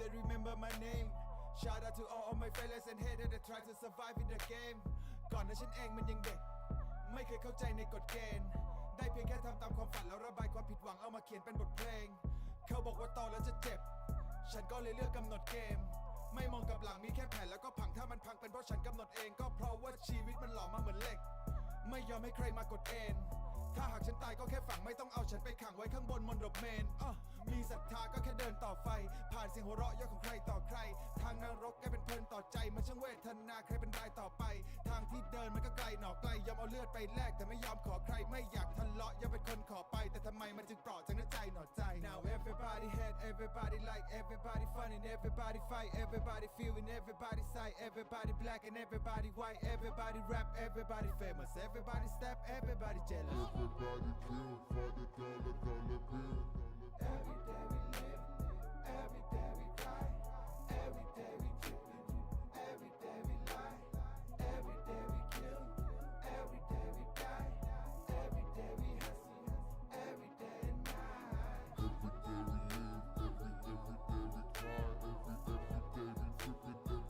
they remember my name Shout out to all of my failures and haters that try to survive in the game ก่อนนั้นฉันเองมันยังเด็ก ไม่เคยเข้าใจในกฎเกณฑ์ ได้เพียงแค่ทำตามความฝันแล้วระบายความผิดหวังเอามาเขียนเป็นบทเพลง เขาบอกว่าโตแล้วจะเจ็บ ฉันก็เลยเลือกกำหนดเกม ไม่มองกลับหลังมีแค่แผนแล้วก็พังถ้ามันพังเป็นเพราะฉันกำหนดเองก็เพราะว่าชีวิตมันหล่อมาเหมือนเหล็ก ไม่ยอมให้ใครมากดเอนถ้าหากฉันตายก็แค่ฝังไม่ต้องเอาฉันไปขังไว้ข้างบนมนดบเมนอะ สียงหัวเราะเยอะของใครต่อใคร ทางนรกแกเป็นเพลินต่อใจ มันช่างเวทนาใครเป็นรายต่อไป ทางที่เดินมันก็ไกลหนอไกลยอมเอาเลือดไปแลกแต่ไม่ยอมขอใครไม่อยากทะเลาะยากเป็นคนขอไป แต่ทำไมมันจึงเปราะจากน้ำใจหนอใจ Now everybody hate everybody like everybody fun and everybody fight everybody feeling everybody sight everybody black and everybody white everybody rap everybody famous everybody step everybody jealous Everybody